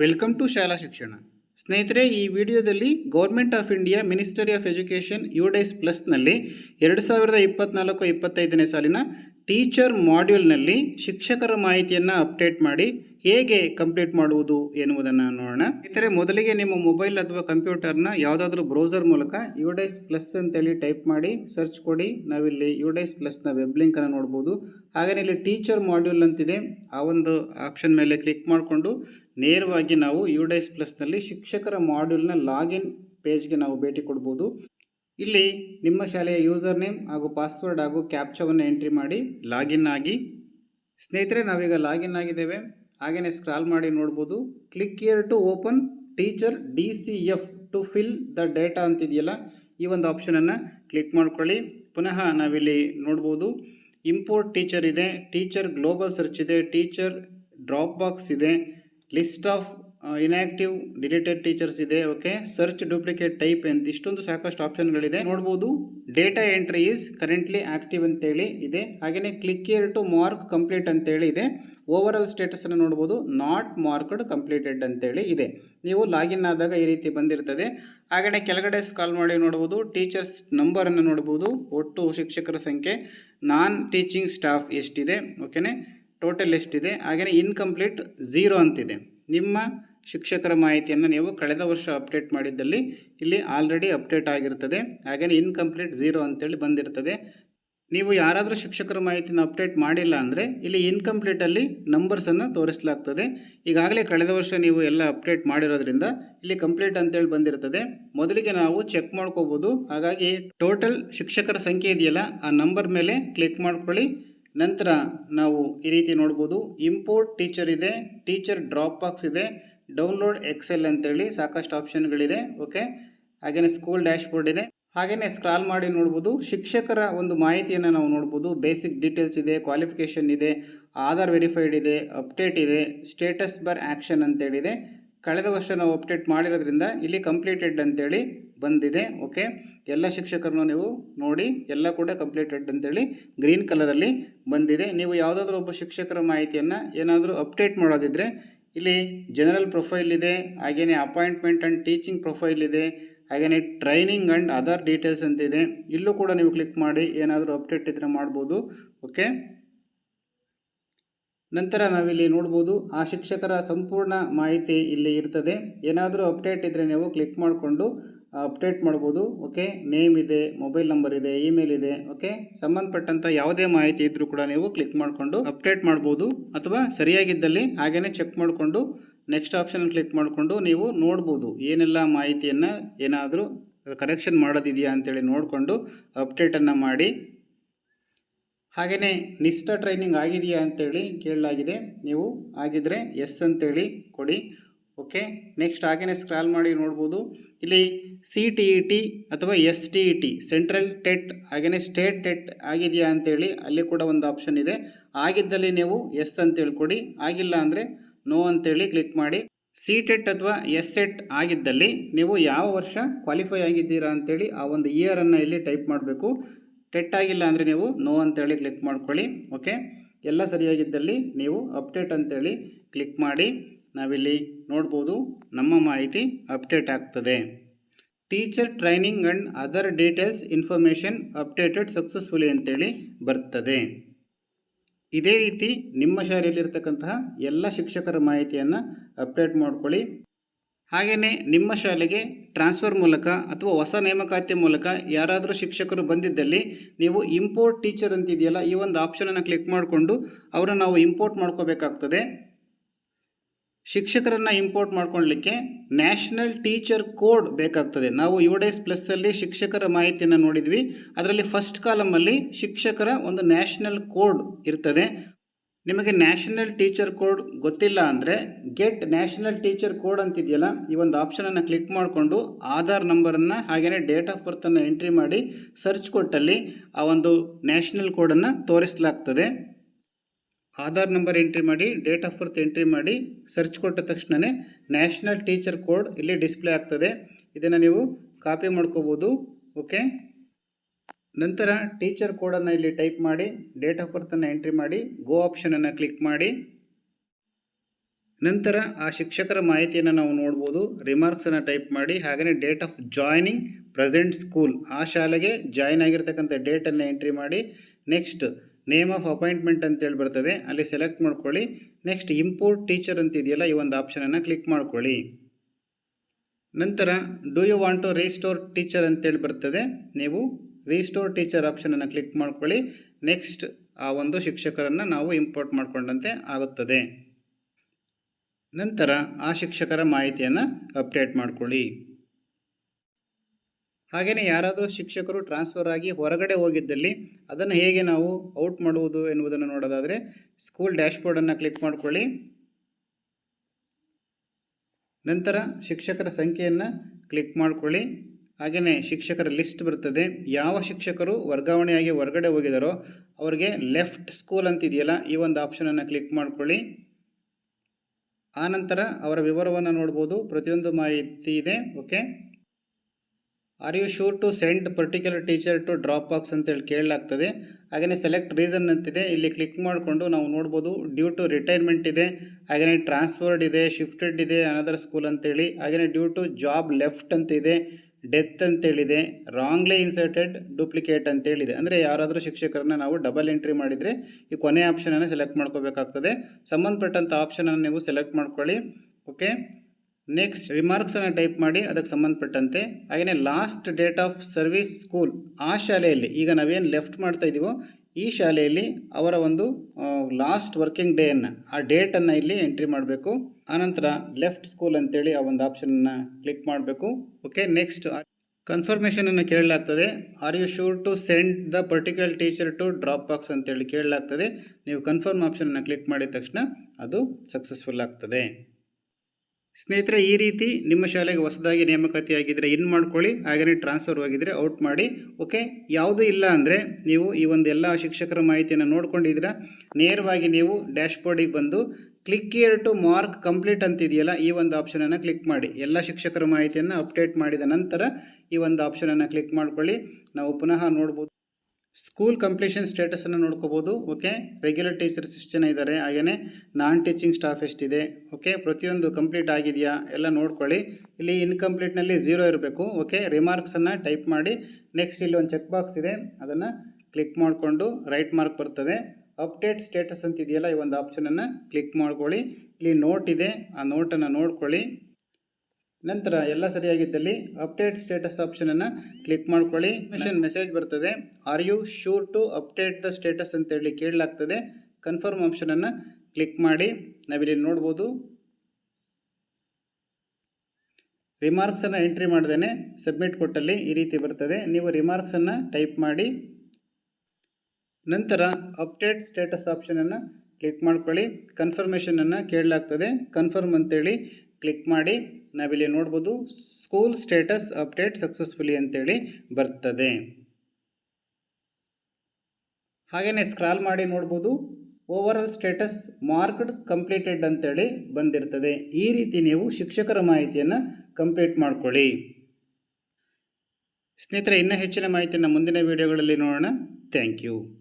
Welcome to ಶಾಲಾ ಶಿಕ್ಷಣ ಸ್ನೇಹಿತರೆ, ಈ ವಿಡಿಯೋದಲ್ಲಿ government of India ministry of education UDISE ಪ್ಲಸ್ನಲ್ಲಿ ಎರಡು ಸಾವಿರದ ಇಪ್ಪತ್ತ್ನಾಲ್ಕು ಇಪ್ಪತ್ತೈದನೇ ಸಾಲಿನ ಟೀಚರ್ ಮಾಡ್ಯೂಲ್ನಲ್ಲಿ ಶಿಕ್ಷಕರ ಮಾಹಿತಿಯನ್ನು ಅಪ್ಡೇಟ್ ಮಾಡಿ ಹೇಗೆ ಕಂಪ್ಲೀಟ್ ಮಾಡುವುದು ಎನ್ನುವುದನ್ನು ನೋಡೋಣ. ಇತರೆ ಮೊದಲಿಗೆ ನಿಮ್ಮ ಮೊಬೈಲ್ ಅಥವಾ ಕಂಪ್ಯೂಟರ್ನ ಯಾವುದಾದ್ರೂ ಬ್ರೌಸರ್ ಮೂಲಕ ಯುಡೈಸ್ ಪ್ಲಸ್ ಅಂತೇಳಿ ಟೈಪ್ ಮಾಡಿ, ಸರ್ಚ್ ಕೊಡಿ. ನಾವಿಲ್ಲಿ ಯುಡೈಸ್ ಪ್ಲಸ್ನ ವೆಬ್ ಲಿಂಕನ್ನು ನೋಡ್ಬೋದು. ಹಾಗೆಯೇ ಇಲ್ಲಿ ಟೀಚರ್ ಮಾಡ್ಯೂಲ್ ಅಂತಿದೆ. ಆ ಒಂದು ಆಪ್ಷನ್ ಮೇಲೆ ಕ್ಲಿಕ್ ಮಾಡಿಕೊಂಡು ನೇರವಾಗಿ ನಾವು ಯುಡೈಸ್ ಪ್ಲಸ್ನಲ್ಲಿ ಶಿಕ್ಷಕರ ಮಾಡ್ಯೂಲ್ನ ಲಾಗಿನ್ ಪೇಜ್ಗೆ ನಾವು ಭೇಟಿ ಕೊಡ್ಬೋದು. ಇಲ್ಲಿ ನಿಮ್ಮ ಶಾಲೆಯ ಯೂಸರ್ ನೇಮ್ ಹಾಗೂ ಪಾಸ್ವರ್ಡ್ ಹಾಗೂ ಕ್ಯಾಪ್ಚವನ್ನು ಎಂಟ್ರಿ ಮಾಡಿ ಲಾಗಿನ್ ಆಗಿ. ಸ್ನೇಹಿತರೆ, ನಾವೀಗ ಲಾಗಿನ್ ಆಗಿದ್ದೇವೆ. ಹಾಗೆಯೇ ಸ್ಕ್ರಾಲ್ ಮಾಡಿ ನೋಡ್ಬೋದು. Click here to open teacher D C F to fill the data ಅಂತಿದೆಯಲ್ಲ, ಈ ಒಂದು ಆಪ್ಷನನ್ನು ಕ್ಲಿಕ್ ಮಾಡ್ಕೊಳ್ಳಿ. ಪುನಃ ನಾವಿಲ್ಲಿ ನೋಡ್ಬೋದು. ಇಂಪೋರ್ಟ್ ಟೀಚರ್ ಇದೆ ಟೀಚರ್ ಗ್ಲೋಬಲ್ ಸರ್ಚ್ ಇದೆ ಟೀಚರ್ ಡ್ರಾಪ್ ಬಾಕ್ಸ್ ಇದೆ list of inactive deleted teachers ಇದೆ ಓಕೆ ಸರ್ಚ್ ಡೂಪ್ಲಿಕೇಟ್ ಟೈಪ್ ಅಂತ ಇಷ್ಟೊಂದು ಸಾಕಷ್ಟು ಆಪ್ಷನ್ಗಳಿದೆ ನೋಡ್ಬೋದು data entry is currently active ಅಂತೇಳಿ ಇದೆ. ಹಾಗೆಯೇ click here to mark complete ಅಂತೇಳಿ ಇದೆ. ಓವರ್ ಆಲ್ ಸ್ಟೇಟಸನ್ನು ನೋಡ್ಬೋದು ನಾಟ್ ಮಾರ್ಕ್ಡ್ ಕಂಪ್ಲೀಟೆಡ್ ಅಂತೇಳಿ ಇದೆ. ನೀವು ಲಾಗಿನ್ ಆದಾಗ ಈ ರೀತಿ ಬಂದಿರ್ತದೆ. ಹಾಗೆಯೇ ಕೆಳಗಡೆ ಸ್ಕಾಲ್ ಮಾಡಿ ನೋಡ್ಬೋದು ಟೀಚರ್ಸ್ ನಂಬರನ್ನು ನೋಡ್ಬೋದು. ಒಟ್ಟು ಶಿಕ್ಷಕರ ಸಂಖ್ಯೆ ನಾನ್ ಟೀಚಿಂಗ್ ಸ್ಟಾಫ್ ಎಷ್ಟಿದೆ ಓಕೆನೇ ಟೋಟಲ್ ಎಷ್ಟಿದೆ? ಹಾಗೆಯೇ ಇನ್ಕಂಪ್ಲೀಟ್ ಝೀರೋ ಅಂತಿದೆ. ನಿಮ್ಮ ಶಿಕ್ಷಕರ ಮಾಹಿತಿಯನ್ನು ನೀವು ಕಳೆದ ವರ್ಷ ಅಪ್ಡೇಟ್ ಮಾಡಿದ್ದಲ್ಲಿ ಇಲ್ಲಿ ಆಲ್ರೆಡಿ ಅಪ್ಡೇಟ್ ಆಗಿರ್ತದೆ. ಹಾಗೆಯೇ ಇನ್ಕಂಪ್ಲೀಟ್ ಝೀರೋ ಅಂತೇಳಿ ಬಂದಿರ್ತದೆ. ನೀವು ಯಾರಾದರೂ ಶಿಕ್ಷಕರ ಮಾಹಿತಿಯನ್ನು ಅಪ್ಡೇಟ್ ಮಾಡಿಲ್ಲ ಅಂದರೆ ಇಲ್ಲಿ ಇನ್ಕಂಪ್ಲೀಟಲ್ಲಿ ನಂಬರ್ಸನ್ನು ತೋರಿಸಲಾಗ್ತದೆ. ಈಗಾಗಲೇ ಕಳೆದ ವರ್ಷ ನೀವು ಎಲ್ಲ ಅಪ್ಡೇಟ್ ಮಾಡಿರೋದ್ರಿಂದ ಇಲ್ಲಿ ಕಂಪ್ಲೀಟ್ ಅಂತೇಳಿ ಬಂದಿರ್ತದೆ. ಮೊದಲಿಗೆ ನಾವು ಚೆಕ್ ಮಾಡ್ಕೋಬೋದು. ಹಾಗಾಗಿ ಟೋಟಲ್ ಶಿಕ್ಷಕರ ಸಂಖ್ಯೆ ಇದೆಯಲ್ಲ, ಆ ನಂಬರ್ ಮೇಲೆ ಕ್ಲಿಕ್ ಮಾಡ್ಕೊಳ್ಳಿ. ನಂತರ ನಾವು ಈ ರೀತಿ ನೋಡ್ಬೋದು. ಇಂಪೋರ್ಟ್ ಟೀಚರ್ ಇದೆ ಟೀಚರ್ ಡ್ರಾಪ್ ಬಾಕ್ಸ್ ಇದೆ. ಡೌನ್ಲೋಡ್ ಎಕ್ಸೆಲ್ ಅಂತೇಳಿ ಸಾಕಷ್ಟು ಆಪ್ಷನ್ಗಳಿದೆ, ಓಕೆ? ಹಾಗೆಯೇ ಸ್ಕೂಲ್ ಡ್ಯಾಶ್ಬೋರ್ಡ್ ಇದೆ. ಹಾಗೆಯೇ ಸ್ಕ್ರಾಲ್ ಮಾಡಿ ನೋಡ್ಬೋದು. ಶಿಕ್ಷಕರ ಒಂದು ಮಾಹಿತಿಯನ್ನು ನಾವು ನೋಡ್ಬೋದು. ಬೇಸಿಕ್ ಡೀಟೇಲ್ಸ್ ಇದೆ, ಕ್ವಾಲಿಫಿಕೇಷನ್ ಇದೆ, ಆಧಾರ್ ವೆರಿಫೈಡ್ ಇದೆ, ಅಪ್ಡೇಟ್ ಇದೆ, ಸ್ಟೇಟಸ್ ಬರ್ ಆ್ಯಕ್ಷನ್ ಅಂತೇಳಿದೆ. ಕಳೆದ ವರ್ಷ ನಾವು ಅಪ್ಡೇಟ್ ಮಾಡಿರೋದ್ರಿಂದ ಇಲ್ಲಿ ಕಂಪ್ಲೀಟೆಡ್ ಅಂತೇಳಿ ಬಂದಿದೆ, ಓಕೆ? ಎಲ್ಲ ಶಿಕ್ಷಕರನ್ನು ನೀವು ನೋಡಿ, ಎಲ್ಲ ಕೂಡ ಕಂಪ್ಲೀಟೆಡ್ ಅಂತೇಳಿ ಗ್ರೀನ್ ಕಲರಲ್ಲಿ ಬಂದಿದೆ. ನೀವು ಯಾವುದಾದ್ರೂ ಒಬ್ಬ ಶಿಕ್ಷಕರ ಮಾಹಿತಿಯನ್ನು ಏನಾದರೂ ಅಪ್ಡೇಟ್ ಮಾಡೋದಿದ್ದರೆ ಇಲ್ಲಿ ಜನರಲ್ ಪ್ರೊಫೈಲ್ ಇದೆ ಹಾಗೆಯೇ ಅಪಾಯಿಂಟ್ಮೆಂಟ್ ಆ್ಯಂಡ್ ಟೀಚಿಂಗ್ ಪ್ರೊಫೈಲ್ ಇದೆ ಹಾಗೆಯೇ ಟ್ರೈನಿಂಗ್ ಆ್ಯಂಡ್ ಅದರ್ ಡೀಟೇಲ್ಸ್ ಅಂತ ಇದೆ. ಇಲ್ಲೂ ಕೂಡ ನೀವು ಕ್ಲಿಕ್ ಮಾಡಿ, ಏನಾದರೂ ಅಪ್ಡೇಟ್ ಇದ್ದರೆ ಮಾಡ್ಬೋದು ಓಕೆ ನಂತರ ನಾವಿಲ್ಲಿ ನೋಡ್ಬೋದು, ಆ ಶಿಕ್ಷಕರ ಸಂಪೂರ್ಣ ಮಾಹಿತಿ ಇಲ್ಲಿ ಇರ್ತದೆ. ಏನಾದರೂ ಅಪ್ಡೇಟ್ ಇದ್ದರೆ ನೀವು ಕ್ಲಿಕ್ ಮಾಡಿಕೊಂಡು ಅಪ್ಡೇಟ್ ಮಾಡ್ಬೋದು, ಓಕೆ? ನೇಮ್ ಇದೆ, ಮೊಬೈಲ್ ನಂಬರ್ ಇದೆ, ಇಮೇಲ್ ಇದೆ, ಓಕೆ? ಸಂಬಂಧಪಟ್ಟಂಥ ಯಾವುದೇ ಮಾಹಿತಿ ಇದ್ದರೂ ಕೂಡ ನೀವು ಕ್ಲಿಕ್ ಮಾಡಿಕೊಂಡು ಅಪ್ಡೇಟ್ ಮಾಡ್ಬೋದು, ಅಥವಾ ಸರಿಯಾಗಿದ್ದಲ್ಲಿ ಹಾಗೆಯೇ ಚೆಕ್ ಮಾಡಿಕೊಂಡು ನೆಕ್ಸ್ಟ್ ಆಪ್ಷನ್ ಕ್ಲಿಕ್ ಮಾಡಿಕೊಂಡು ನೀವು ನೋಡ್ಬೋದು, ಏನೆಲ್ಲ ಮಾಹಿತಿಯನ್ನು ಏನಾದರೂ ಕರೆಕ್ಷನ್ ಮಾಡೋದಿದೆಯಾ ಅಂತೇಳಿ ನೋಡಿಕೊಂಡು ಅಪ್ಡೇಟನ್ನು ಮಾಡಿ. ಹಾಗೆಯೇ ನಿಷ್ಠ ಟ್ರೈನಿಂಗ್ ಆಗಿದೆಯಾ ಅಂತೇಳಿ ಕೇಳಲಾಗಿದೆ, ನೀವು ಆಗಿದ್ದರೆ ಎಸ್ ಅಂತೇಳಿ ಕೊಡಿ. ಓಕೆ ನೆಕ್ಸ್ಟ್ ಹಾಗೆಯೇ ಸ್ಕ್ರಾಲ್ ಮಾಡಿ ನೋಡ್ಬೋದು. ಇಲ್ಲಿ ಸಿ ಟಿ ಇ ಟಿ ಅಥವಾ S T E T central TET ಹಾಗೆಯೇ ಸ್ಟೇಟ್ ಟೆಟ್ ಆಗಿದೆಯಾ ಅಂತೇಳಿ ಅಲ್ಲಿ ಕೂಡ ಒಂದು ಆಪ್ಷನ್ ಇದೆ. ಆಗಿದ್ದಲ್ಲಿ ನೀವು ಎಸ್ ಅಂತ ಹೇಳ್ಕೊಡಿ ಆಗಿಲ್ಲ ಅಂದರೆ ನೋ ಅಂತೇಳಿ ಕ್ಲಿಕ್ ಮಾಡಿ. ಸಿ ಟೆಟ್ ಅಥವಾ ಎಸ್ ಸೆಟ್ ಆಗಿದ್ದಲ್ಲಿ ನೀವು ಯಾವ ವರ್ಷ ಕ್ವಾಲಿಫೈ ಆಗಿದ್ದೀರಾ ಅಂತೇಳಿ ಆ ಒಂದು ಇಯರನ್ನು ಇಲ್ಲಿ ಟೈಪ್ ಮಾಡಬೇಕು. ಟೆಟ್ ಆಗಿಲ್ಲ ಅಂದರೆ ನೀವು ನೋ ಅಂತೇಳಿ ಕ್ಲಿಕ್ ಮಾಡ್ಕೊಳ್ಳಿ ಓಕೆ ಎಲ್ಲ ಸರಿಯಾಗಿದ್ದಲ್ಲಿ ನೀವು ಅಪ್ಡೇಟ್ ಅಂತೇಳಿ ಕ್ಲಿಕ್ ಮಾಡಿ. ನಾವಿಲ್ಲಿ ನೋಡ್ಬೋದು ನಮ್ಮ ಮಾಹಿತಿ ಅಪ್ಡೇಟ್ ಆಗ್ತದೆ. Teacher training and other details information updated successfully ಅಂತೇಳಿ ಬರ್ತದೆ. ಇದೇ ರೀತಿ ನಿಮ್ಮ ಶಾಲೆಯಲ್ಲಿರ್ತಕ್ಕಂತಹ ಎಲ್ಲ ಶಿಕ್ಷಕರ ಮಾಹಿತಿಯನ್ನು ಅಪ್ಡೇಟ್ ಮಾಡ್ಕೊಳ್ಳಿ. ಹಾಗೆಯೇ ನಿಮ್ಮ ಶಾಲೆಗೆ ಟ್ರಾನ್ಸ್ಫರ್ ಮೂಲಕ ಅಥವಾ ಹೊಸ ನೇಮಕಾತಿ ಮೂಲಕ ಯಾರಾದರೂ ಶಿಕ್ಷಕರು ಬಂದಿದ್ದಲ್ಲಿ ನೀವು ಇಂಪೋರ್ಟ್ ಟೀಚರ್ ಅಂತಿದೆಯಲ್ಲ ಈ ಒಂದು ಆಪ್ಷನನ್ನು ಕ್ಲಿಕ್ ಮಾಡಿಕೊಂಡು ಅವರನ್ನು ನಾವು ಇಂಪೋರ್ಟ್ ಮಾಡ್ಕೋಬೇಕಾಗ್ತದೆ. ಶಿಕ್ಷಕರನ್ನು ಇಂಪೋರ್ಟ್ ಮಾಡ್ಕೊಳ್ಳಿಕ್ಕೆ ನ್ಯಾಷನಲ್ ಟೀಚರ್ ಕೋಡ್ ಬೇಕಾಗ್ತದೆ. ನಾವು ಯು ಡೇಸ್ ಪ್ಲಸ್ಸಲ್ಲಿ ಶಿಕ್ಷಕರ ಮಾಹಿತಿಯನ್ನು ನೋಡಿದ್ವಿ. ಅದರಲ್ಲಿ ಫಸ್ಟ್ ಕಾಲಮಲ್ಲಿ ಶಿಕ್ಷಕರ ಒಂದು ನ್ಯಾಷನಲ್ ಕೋಡ್ ಇರ್ತದೆ. ನಿಮಗೆ ನ್ಯಾಷನಲ್ ಟೀಚರ್ ಕೋಡ್ ಗೊತ್ತಿಲ್ಲ ಅಂದರೆ ಗೆಟ್ ನ್ಯಾಷನಲ್ ಟೀಚರ್ ಕೋಡ್ ಅಂತಿದೆಯಲ್ಲ, ಈ ಒಂದು ಆಪ್ಷನನ್ನು ಕ್ಲಿಕ್ ಮಾಡಿಕೊಂಡು ಆಧಾರ್ ನಂಬರನ್ನು ಹಾಗೆಯೇ ಡೇಟ್ ಆಫ್ ಬರ್ತನ್ನು ಎಂಟ್ರಿ ಮಾಡಿ ಸರ್ಚ್ ಕೊಟ್ಟಲ್ಲಿ ಆ ಒಂದು ನ್ಯಾಷನಲ್ ಕೋಡನ್ನು ತೋರಿಸಲಾಗ್ತದೆ. ಆಧಾರ್ ನಂಬರ್ ಎಂಟ್ರಿ ಮಾಡಿ, ಡೇಟ್ ಆಫ್ ಬರ್ತ್ ಎಂಟ್ರಿ ಮಾಡಿ, ಸರ್ಚ್ ಕೊಟ್ಟ ತಕ್ಷಣವೇ ನ್ಯಾಷನಲ್ ಟೀಚರ್ ಕೋಡ್ ಇಲ್ಲಿ ಡಿಸ್ಪ್ಲೇ ಆಗ್ತದೆ. ಇದನ್ನು ನೀವು ಕಾಪಿ ಮಾಡ್ಕೋಬೋದು, ಓಕೆ? ನಂತರ ಟೀಚರ್ ಕೋಡನ್ನು ಇಲ್ಲಿ ಟೈಪ್ ಮಾಡಿ, ಡೇಟ್ ಆಫ್ ಬರ್ತನ್ನು ಎಂಟ್ರಿ ಮಾಡಿ, ಗೋ ಆಪ್ಷನನ್ನು ಕ್ಲಿಕ್ ಮಾಡಿ. ನಂತರ ಆ ಶಿಕ್ಷಕರ ಮಾಹಿತಿಯನ್ನು ನಾವು ನೋಡ್ಬೋದು ರಿಮಾರ್ಕ್ಸನ್ನು ಟೈಪ್ ಮಾಡಿ ಹಾಗೆಯೇ date of joining present school, ಆ ಶಾಲೆಗೆ ಜಾಯ್ನ್ ಆಗಿರ್ತಕ್ಕಂಥ ಡೇಟನ್ನು ಎಂಟ್ರಿ ಮಾಡಿ. ನೆಕ್ಸ್ಟ್ ನೇಮ್ ಆಫ್ ಅಪಾಯಿಂಟ್ಮೆಂಟ್ ಅಂತೇಳಿ ಬರ್ತದೆ ಅಲ್ಲಿ ಸೆಲೆಕ್ಟ್ ಮಾಡ್ಕೊಳ್ಳಿ. ನೆಕ್ಸ್ಟ್ ಇಂಪೋರ್ಟ್ ಟೀಚರ್ ಅಂತ ಇದೆಯಲ್ಲ, ಈ ಒಂದು ಆಪ್ಷನನ್ನು ಕ್ಲಿಕ್ ಮಾಡ್ಕೊಳ್ಳಿ. ನಂತರ do you want to restore teacher ಅಂತೇಳಿ ಬರ್ತದೆ ನೀವು ರೀಸ್ಟೋರ್ ಟೀಚರ್ ಆಪ್ಷನನ್ನು ಕ್ಲಿಕ್ ಮಾಡ್ಕೊಳ್ಳಿ. ನೆಕ್ಸ್ಟ್ ಆ ಒಂದು ಶಿಕ್ಷಕರನ್ನು ನಾವು ಇಂಪೋರ್ಟ್ ಮಾಡಿಕೊಂಡಂತೆ ಆಗುತ್ತದೆ. ನಂತರ ಆ ಶಿಕ್ಷಕರ ಮಾಹಿತಿಯನ್ನು ಅಪ್ಡೇಟ್ ಮಾಡ್ಕೊಳ್ಳಿ. ಹಾಗೆಯೇ ಯಾರಾದರೂ ಶಿಕ್ಷಕರು ಟ್ರಾನ್ಸ್ಫರ್ ಆಗಿ ಹೊರಗಡೆ ಹೋಗಿದ್ದಲ್ಲಿ ಅದನ್ನು ಹೇಗೆ ನಾವು ಔಟ್ ಮಾಡುವುದು ಎನ್ನುವುದನ್ನು ನೋಡೋದಾದರೆ ಸ್ಕೂಲ್ ಡ್ಯಾಶ್ಬೋರ್ಡನ್ನು ಕ್ಲಿಕ್ ಮಾಡಿಕೊಳ್ಳಿ. ನಂತರ ಶಿಕ್ಷಕರ ಸಂಖ್ಯೆಯನ್ನು ಕ್ಲಿಕ್ ಮಾಡಿಕೊಳ್ಳಿ. ಹಾಗೆಯೇ ಶಿಕ್ಷಕರ ಲಿಸ್ಟ್ ಬರ್ತದೆ. ಯಾವ ಶಿಕ್ಷಕರು ವರ್ಗಾವಣೆಯಾಗಿ ಹೊರಗಡೆ ಹೋಗಿದಾರೋ ಅವರಿಗೆ ಲೆಫ್ಟ್ ಸ್ಕೂಲ್ ಅಂತಿದೆಯಲ್ಲ ಈ ಒಂದು ಆಪ್ಷನನ್ನು ಕ್ಲಿಕ್ ಮಾಡಿಕೊಳ್ಳಿ. ಆನಂತರ ಅವರ ವಿವರವನ್ನು ನೋಡ್ಬೋದು. ಪ್ರತಿಯೊಂದು ಮಾಹಿತಿ ಇದೆ. Okay are you sure to send particular teacher to drop box ಅಂತೇಳಿ ಕೇಳಲಾಗ್ತದೆ. ಹಾಗೆಯೇ ಸೆಲೆಕ್ಟ್ ರೀಸನ್ ಅಂತಿದೆ. ಇಲ್ಲಿ ಕ್ಲಿಕ್ ಮಾಡಿಕೊಂಡು ನಾವು ನೋಡ್ಬೋದು ಡ್ಯೂ ಟು ರಿಟೈರ್ಮೆಂಟ್ ಇದೆ ಹಾಗೆಯೇ ಟ್ರಾನ್ಸ್ಫರ್ಡ್ ಇದೆ ಶಿಫ್ಟೆಡ್ ಇದೆ ಅನದರ್ ಸ್ಕೂಲ್ ಅಂತೇಳಿ ಹಾಗೆಯೇ ಡ್ಯೂ ಟು ಜಾಬ್ ಲೆಫ್ಟ್ ಅಂತ ಇದೆ ಡೆತ್ ಅಂತೇಳಿದೆ ರಾಂಗ್ಲಿ ಇನ್ಸರ್ಟೆಡ್ ಡೂಪ್ಲಿಕೇಟ್ ಅಂತೇಳಿದೆ ಅಂದರೆ ಯಾರಾದರೂ ಶಿಕ್ಷಕರನ್ನ ನಾವು ಡಬಲ್ ಎಂಟ್ರಿ ಮಾಡಿದರೆ ಈ ಕೊನೆಯ ಆಪ್ಷನನ್ನು ಸೆಲೆಕ್ಟ್ ಮಾಡ್ಕೋಬೇಕಾಗ್ತದೆ. ಸಂಬಂಧಪಟ್ಟಂಥ ಆಪ್ಷನನ್ನು ನೀವು ಸೆಲೆಕ್ಟ್ ಮಾಡ್ಕೊಳ್ಳಿ. ಓಕೆ ನೆಕ್ಸ್ಟ್ ರಿಮಾರ್ಕ್ಸನ್ನು ಟೈಪ್ ಮಾಡಿ, ಅದಕ್ಕೆ ಸಂಬಂಧಪಟ್ಟಂತೆ ಹಾಗೆಯೇ last date of service school ಆ ಶಾಲೆಯಲ್ಲಿ, ಈಗ ನಾವೇನು ಲೆಫ್ಟ್ ಮಾಡ್ತಾ ಇದ್ದೀವೋ ಈ ಶಾಲೆಯಲ್ಲಿ ಅವರ ಒಂದು ಲಾಸ್ಟ್ ವರ್ಕಿಂಗ್ ಡೇಯನ್ನು ಆ ಡೇಟನ್ನು ಇಲ್ಲಿ ಎಂಟ್ರಿ ಮಾಡಬೇಕು. ಆನಂತರ ಲೆಫ್ಟ್ ಸ್ಕೂಲ್ ಅಂತೇಳಿ ಆ ಒಂದು ಆಪ್ಷನನ್ನು ಕ್ಲಿಕ್ ಮಾಡಬೇಕು. ಓಕೆ ನೆಕ್ಸ್ಟ್ ಕನ್ಫರ್ಮೇಷನನ್ನು ಕೇಳಲಾಗ್ತದೆ. Are you sure to send the particular teacher to drop box ಅಂತೇಳಿ ಕೇಳಲಾಗ್ತದೆ. ನೀವು ಕನ್ಫರ್ಮ್ ಆಪ್ಷನನ್ನು ಕ್ಲಿಕ್ ಮಾಡಿದ ತಕ್ಷಣ ಅದು ಸಕ್ಸಸ್ಫುಲ್ ಆಗ್ತದೆ. ಸ್ನೇಹಿತರೆ, ಈ ರೀತಿ ನಿಮ್ಮ ಶಾಲೆಗೆ ಹೊಸದಾಗಿ ನೇಮಕಾತಿಯಾಗಿದ್ದರೆ ಇನ್ ಮಾಡ್ಕೊಳ್ಳಿ ಹಾಗೆಯೇ ಟ್ರಾನ್ಸ್ಫರ್ ಆಗಿದ್ದರೆ ಔಟ್ ಮಾಡಿ ಓಕೆ ಯಾವುದೂ ಇಲ್ಲ ಅಂದರೆ ನೀವು ಈ ಒಂದು ಎಲ್ಲ ಶಿಕ್ಷಕರ ಮಾಹಿತಿಯನ್ನು ನೋಡ್ಕೊಂಡಿದ್ದೀರಾ? ನೇರವಾಗಿ ನೀವು ಡ್ಯಾಶ್ಬೋರ್ಡಿಗೆ ಬಂದು click here to mark complete ಅಂತಿದೆಯಲ್ಲ, ಈ ಒಂದು ಆಪ್ಷನನ್ನು ಕ್ಲಿಕ್ ಮಾಡಿ. ಎಲ್ಲ ಶಿಕ್ಷಕರ ಮಾಹಿತಿಯನ್ನು ಅಪ್ಡೇಟ್ ಮಾಡಿದ ನಂತರ ಈ ಒಂದು ಆಪ್ಷನನ್ನು ಕ್ಲಿಕ್ ಮಾಡ್ಕೊಳ್ಳಿ. ನಾವು ಪುನಃ ನೋಡ್ಬೋದು. ಸ್ಕೂಲ್ ಕಂಪ್ಲೀಷನ್ ಸ್ಟೇಟಸನ್ನು ನೋಡ್ಕೋಬೋದು ಓಕೆ ರೆಗ್ಯುಲರ್ ಟೀಚರ್ಸ್ ಎಷ್ಟು ಜನ ಇದ್ದಾರೆ ಹಾಗೆಯೇ ನಾನ್ ಟೀಚಿಂಗ್ ಸ್ಟಾಫ್ ಎಷ್ಟಿದೆ ಓಕೆ ಪ್ರತಿಯೊಂದು ಕಂಪ್ಲೀಟ್ ಆಗಿದೆಯಾ, ಎಲ್ಲ ನೋಡ್ಕೊಳ್ಳಿ. ಇಲ್ಲಿ ಇನ್ಕಂಪ್ಲೀಟ್ನಲ್ಲಿ ಝೀರೋ ಇರಬೇಕು ಓಕೆ ರಿಮಾರ್ಕ್ಸನ್ನು ಟೈಪ್ ಮಾಡಿ ನೆಕ್ಸ್ಟ್ ಇಲ್ಲಿ ಒಂದು ಚೆಕ್ ಬಾಕ್ಸ್ ಇದೆ, ಅದನ್ನು ಕ್ಲಿಕ್ ಮಾಡಿಕೊಂಡು ರೈಟ್ ಮಾರ್ಕ್ ಬರ್ತದೆ. ಅಪ್ಡೇಟ್ ಸ್ಟೇಟಸ್ ಅಂತಿದೆಯಲ್ಲ, ಈ ಒಂದು ಆಪ್ಷನನ್ನು ಕ್ಲಿಕ್ ಮಾಡ್ಕೊಳ್ಳಿ. ಇಲ್ಲಿ ನೋಟ್ ಇದೆ, ಆ ನೋಟನ್ನು ನೋಡ್ಕೊಳ್ಳಿ. ನಂತರ ಎಲ್ಲ ಸರಿಯಾಗಿದ್ದಲ್ಲಿ ಅಪ್ಡೇಟ್ ಸ್ಟೇಟಸ್ ಆಪ್ಷನನ್ನು ಕ್ಲಿಕ್ ಮಾಡ್ಕೊಳ್ಳಿ. ಮಿಷನ್ ಮೆಸೇಜ್ ಬರ್ತದೆ. Are you sure to update the status ಅಂತೇಳಿ ಕೇಳಲಾಗ್ತದೆ. ಕನ್ಫರ್ಮ್ ಆಪ್ಷನನ್ನು ಕ್ಲಿಕ್ ಮಾಡಿ. ನಾವಿಲ್ಲಿ ನೋಡ್ಬೋದು. ರಿಮಾರ್ಕ್ಸನ್ನು ಎಂಟ್ರಿ ಮಾಡ್ದೇ ಸಬ್ಮಿಟ್ ಕೊಟ್ಟಲ್ಲಿ ಈ ರೀತಿ ಬರ್ತದೆ. ನೀವು ರಿಮಾರ್ಕ್ಸನ್ನು ಟೈಪ್ ಮಾಡಿ. ನಂತರ ಅಪ್ಡೇಟ್ ಸ್ಟೇಟಸ್ ಆಪ್ಷನನ್ನು ಕ್ಲಿಕ್ ಮಾಡ್ಕೊಳ್ಳಿ. ಕನ್ಫರ್ಮೇಷನನ್ನು ಕೇಳಲಾಗ್ತದೆ. ಕನ್ಫರ್ಮ್ ಅಂತೇಳಿ ಕ್ಲಿಕ್ ಮಾಡಿ. ನಾವಿಲ್ಲಿ ನೋಡ್ಬೋದು ಸ್ಕೂಲ್ ಸ್ಟೇಟಸ್ ಅಪ್ಡೇಟ್ ಸಕ್ಸಸ್ಫುಲಿ ಅಂತೇಳಿ ಬರ್ತದೆ. ಹಾಗೆಯೇ ಸ್ಕ್ರಾಲ್ ಮಾಡಿ ನೋಡ್ಬೋದು ಓವರಾಲ್ ಸ್ಟೇಟಸ್ ಮಾರ್ಕ್ಡ್ ಕಂಪ್ಲೀಟೆಡ್ ಅಂತೇಳಿ ಬಂದಿರ್ತದೆ. ಈ ರೀತಿ ನೀವು ಶಿಕ್ಷಕರ ಮಾಹಿತಿಯನ್ನು ಕಂಪ್ಲೀಟ್ ಮಾಡಿಕೊಳ್ಳಿ. ಸ್ನೇಹಿತರೆ, ಇನ್ನೂ ಹೆಚ್ಚಿನ ಮಾಹಿತಿಯನ್ನು ಮುಂದಿನ ವೀಡಿಯೋಗಳಲ್ಲಿ ನೋಡೋಣ. Thank you